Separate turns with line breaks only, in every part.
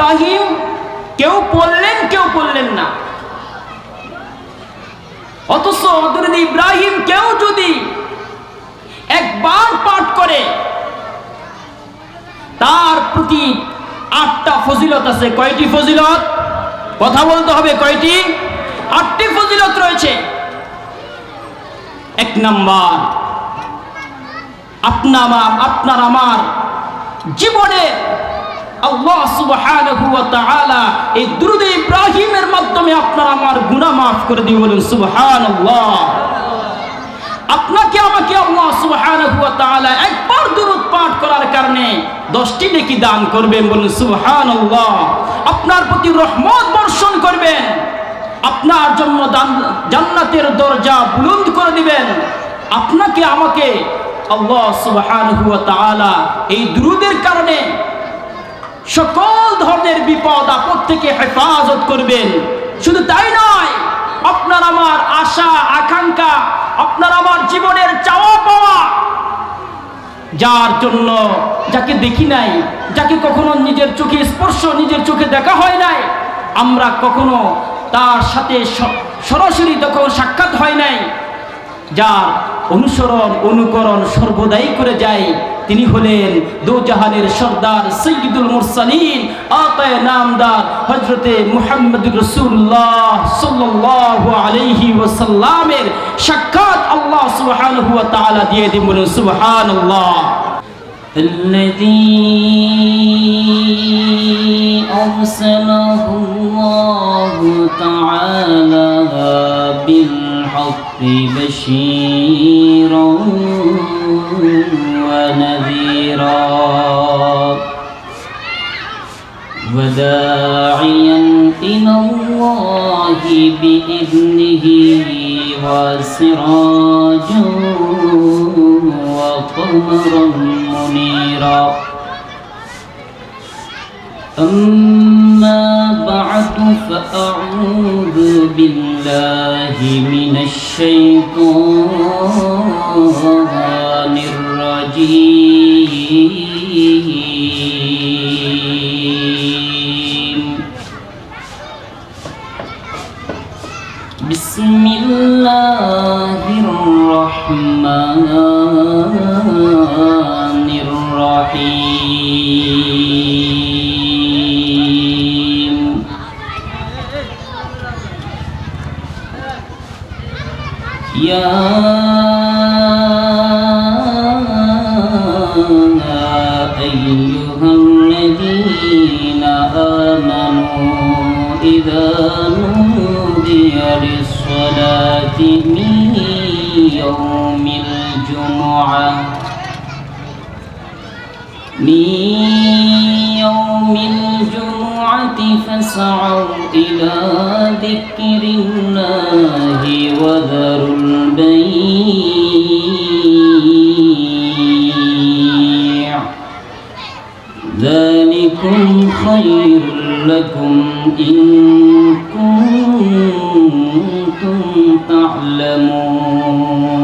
ইব্রাহিম, কেউ পড়লেন কেউ পড়লেন না। অথচ হজরত ইব্রাহিম কেউ যদি একবার পাঠ করে, তার প্রতি আটটা ফজিলত আছে। কয়টি ফজিলত? কথা বলতে হবে কয়টি? আটটি ফজিলত রয়েছে। এক নাম্বার, আপনার আপনার আমার জীবনে আল্লাহ সুবহানাহু ওয়া তাআলা এই দুরূদ ইব্রাহিমের মাধ্যমে আপনার আমার গুনাহ মাফ করে দিয়ে বলুন, সুবহানাল্লাহ। আপনাকে, আমাকে আল্লাহ সুবহানাহু ওয়া তাআলা একবার দুরূদ পাঠ করার কারণে 10টি নেকি দান করবেন বলুন, সুবহানাল্লাহ। আপনার প্রতি রহমত বর্ষণ করবেন। আপনার জন্য জান্নাতের দরজা বুলন্দ করে দিবেন। আপনাকে, আমাকে আল্লাহ সুবহানাহু ওয়া তাআলা এই দুরূদের কারণে সকল ধরনের বিপদ আপদ থেকে হেফাজত করবেন। শুধু তাই নয়, আপনার আমার আশা, আকাঙ্ক্ষা, আপনার আমার জীবনের চাওয়া পাওয়া, যার জন্য যাকে দেখি নাই, যাকে কখনো নিজের চোখে স্পর্শ, নিজের চোখে দেখা হয় নাই, আমরা কখনো তার সাথে সরাসরি তখন সাক্ষাৎ হয় নাই, যার অনুসরণ অনুকরণ সর্বদাই করে যায় তিনি হলেন দোজাহানের সর্দার সৈয়দুল মুরসালিন আতায় নামদার হজরতে মুহাম্মদুর রসুল্লাহ সাল্লাল্লাহু আলাইহি ওয়াসাল্লামের সাক্ষাৎ আল্লাহ সুবহানাহু ওয়া তাআলা দিয়ে দিন বলুন সুবহানাল্লাহ الذي أرسله الله تعالى بالحق بشيرا ونذيرا. وداعيا إلى الله بإذنه وسراجا وقمرا منيرا. أما بعد فأعوذ بالله من الشيطان يا أيها الذين آمنوا إذا نودي للصلاة من يوم الجمعة من يوم الجمعة فاسعوا إلى ذكر الله وذروا البيع. ذلكم خير لكم إن كنتم تعلمون.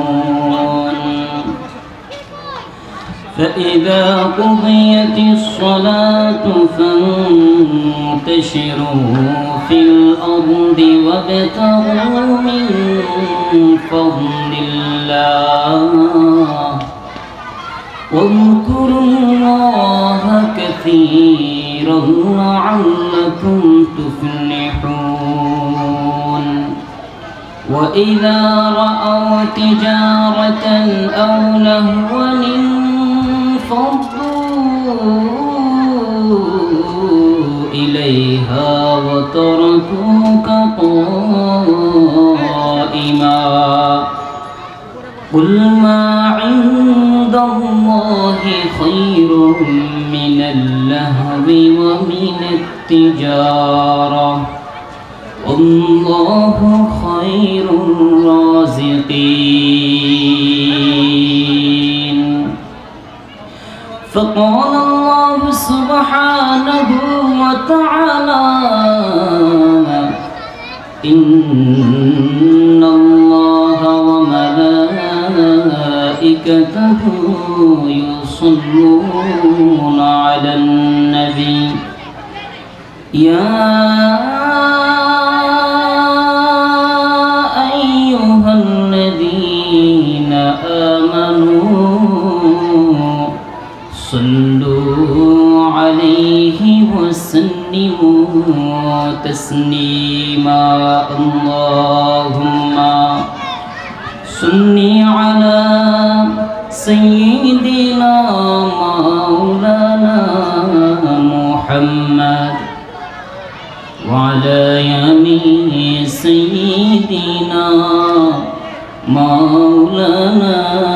فإذا قضيت الصلاة فانتشروا في الأرض وابتغوا من فضل الله. واذكروا الله كثيرا لعلكم تفلحون. وإذا رأوا تجارة أو لهوا انفضوا إليها وتركوك قائما قل ما عند الله خير من اللهو ومن التجارة الله خير الرازقين فقال الله سبحانه وتعالى إن الله وملائكته يصلون على النبي.
يا صلوا عليه وسلموا تسليما. اللهم صل على سيدنا مولانا محمد وعلى يمين سيدنا مولانا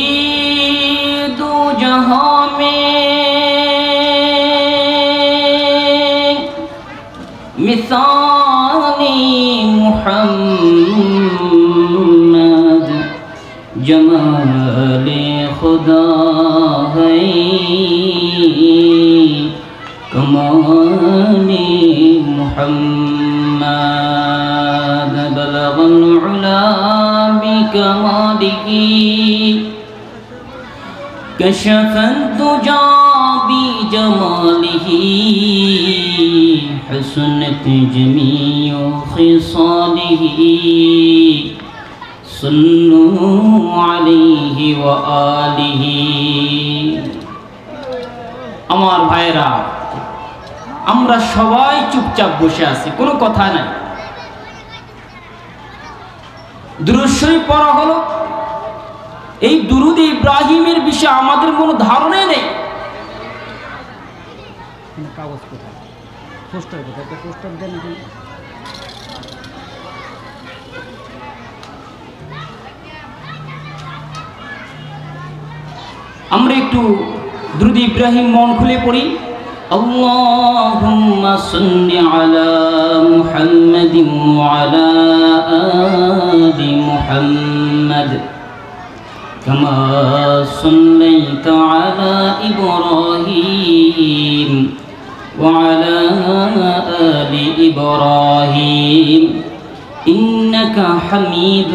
بلسان محمد جمال خدا ہے كمان محمد بلغ العلا بكماله كشف الدجى بجماله حسنت جميع خصاله صلوا عليه وآله
আমার ভাইরা আমরা সবাই চুপচাপ বসে আছি কোনো কথা নাই দুরুশ্বরী পড়া হলো এই দুরুদ ইব্রাহিমের বিষয়ে আমাদের কোনো ধারণাই নেই
কাগজ কোথায় পোস্টার কোথায় একটা পোস্টার দেন এখন
আমরা একটু দুরুদ ইব্রাহিম মন খুলে পড়ি
اللهم صل على محمد وعلى آل محمد كما صليت على إبراهيم وعلى آل إبراهيم إنك حميد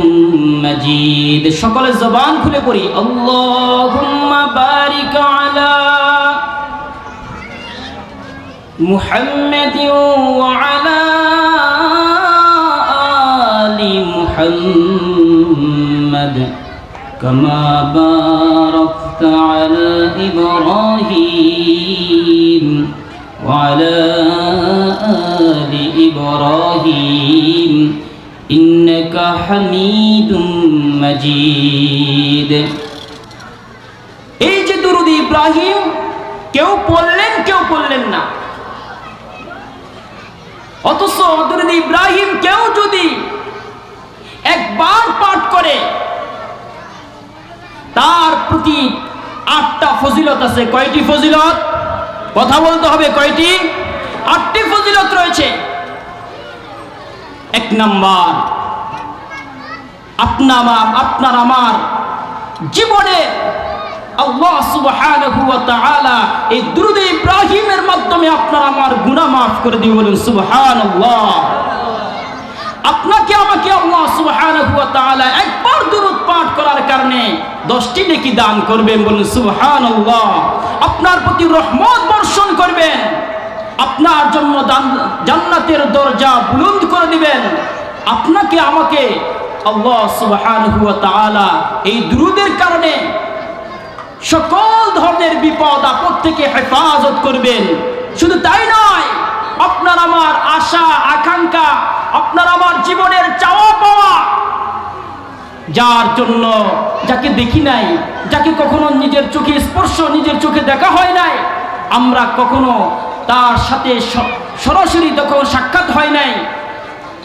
مجيد
সকলে জবান খুলে পড়ি
اللهم بارك على محمد وعلى آل محمد كما باركت على إبراهيم وعلى آل إبراهيم إنك حميد مجيد
এই যে দুরুদ ইব্রাহিম কেউ পড়লেন কেউ পড়লেন না অথচ দুরুদ ইব্রাহিম কেউ যদি একবার পাঠ করে তার প্রতি আটটা ফজিলত আছে কয়টি ফজিলত কথা বলতে হবে কয়টি? আটটি ফজিলত রয়েছে। এক নাম্বার, আপনার আপনার আমার জীবনে আল্লাহ সুবহানাহু ওয়া তাআলা এই দুরূদ ইব্রাহিমের মাধ্যমে আপনার আমার গুনাহ মাফ করে দিয়ে বলুন, সুবহানাল্লাহ। আপনাকে, আমাকে আল্লাহ তাআলা একবার দুরূদ পাঠ করার কারণে 10টি নেকি দান করবেন বলুন, সুবহানাল্লাহ। আপনার প্রতি রহমত বর্ষণ করবেন। আপনার জন্য জান- জান্নাতের দরজা বুলন্দ করে দিবেন। আপনাকে, আমাকে আল্লাহ সুবহানাহু ওয়া তাআলা এই দুরূদের কারণে সকল ধরনের বিপদ, আপদ থেকে হেফাজত করবেন। শুধু তাই নয় আপনার আমার আশা, আকাঙ্ক্ষা, আপনার আমার জীবনের চাওয়া পাওয়া, যার জন্য যাকে দেখি নাই, যাকে কখনো নিজের চোখে স্পর্শ, নিজের চোখে দেখা হয় নাই, আমরা কখনো তার সাথে সরাসরি তখন সাক্ষাৎ হয় নাই।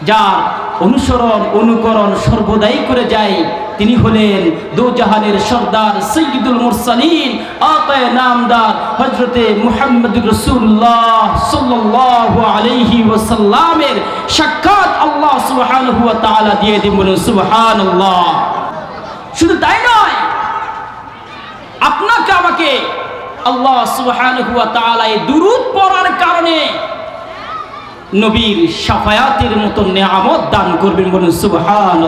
যার অনুসরণ, অনুকরণ সর্বদাই করে যায়। তিনি হলেন দো জাহানের সর্দার সৈয়দুল মুরসালিন, আতায় নামদার হজরতে মুহাম্মদুর রসুল্লাহ সাল্লাল্লাহু আলাইহি ওয়াসাল্লামের সাক্ষাৎ আল্লাহ সুবহানাহু ওয়া তাআলা দিয়ে দিন বলুন শুধু তাই নয়, আপনাকে আমাকে আল্লাহ সুবহানাহু ওয়া তাআলা এই দুরূদ পড়ার কারণে নবীর সাফায়াতের মতো নেয়ামত দান করবেন বলুন সুবহান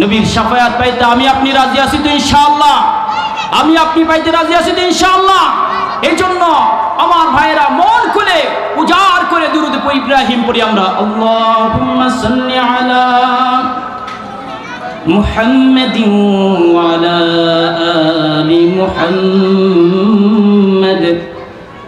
নবীর সাফায়াত পাইতে আমি আপনি রাজি আছি তো ইনশাআল্লাহ। আমি আপনি পাইতে রাজি আছি তো ইনশাআল্লাহ। এই জন্য আমার ভাইয়েরা মন খুলে উজাড় করে দুরুদ ইব্রাহিম পড়ি আমরা, আল্লাহুম্মা সাল্লি আলা
মুহাম্মাদিন ওয়া আলা আলি মুহাম্মাদ।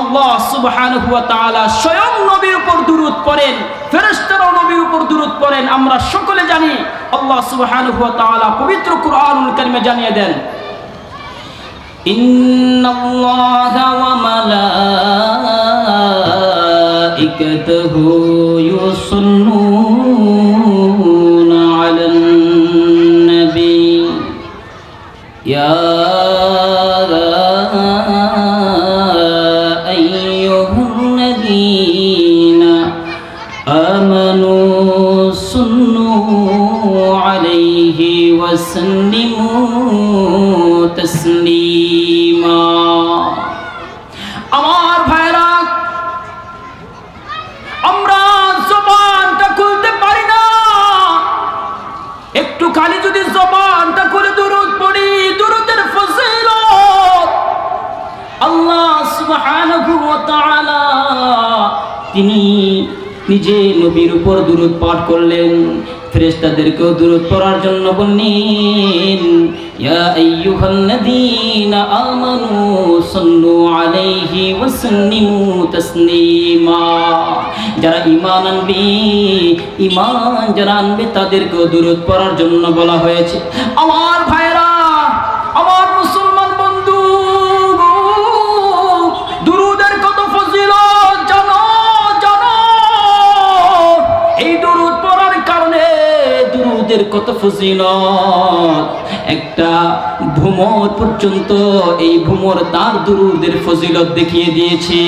আল্লাহ সুবহানাহু ওয়া তাআলা স্বয়ং নবীর উপর দুরূদ পড়েন, ফেরেশতারাও নবীর উপর দুরূদ পড়েন। আমরা সকলে জানি, আল্লাহ সুবহানাহু ওয়া তাআলা পবিত্র কুরআনুল কারীমে জানিয়ে দেন,
ইন্নাল্লাহা ওয়া মালাঈকাতাহু ইউসাল্লুনা আলান নবী ইয়া آمنوا صلوا عليه وسلموا تسليما
আমার ভাইরা আমরা জবানটা খুলতে পারি না একটু খালি যদি জবানটা খুলে দুরুদ পড়ি দুরুদের ফজিলত আল্লাহ সুবহানাহু ওয়া তাআলা
তিনি নিজে নবীর উপর দূরত পাঠ করলেন। ফেরেশতাদেরকেও দূরত পড়ার জন্য বললেন যারা আনবে যারা আনবে, তাদেরকেও দূরত পড়ার জন্য বলা হয়েছে।
আমার ভাইরা আমার কত ফজিলত।
একটা ভূমর পর্যন্ত এই ভূমর তার দুরুদের ফজিলত দেখিয়ে দিয়েছে।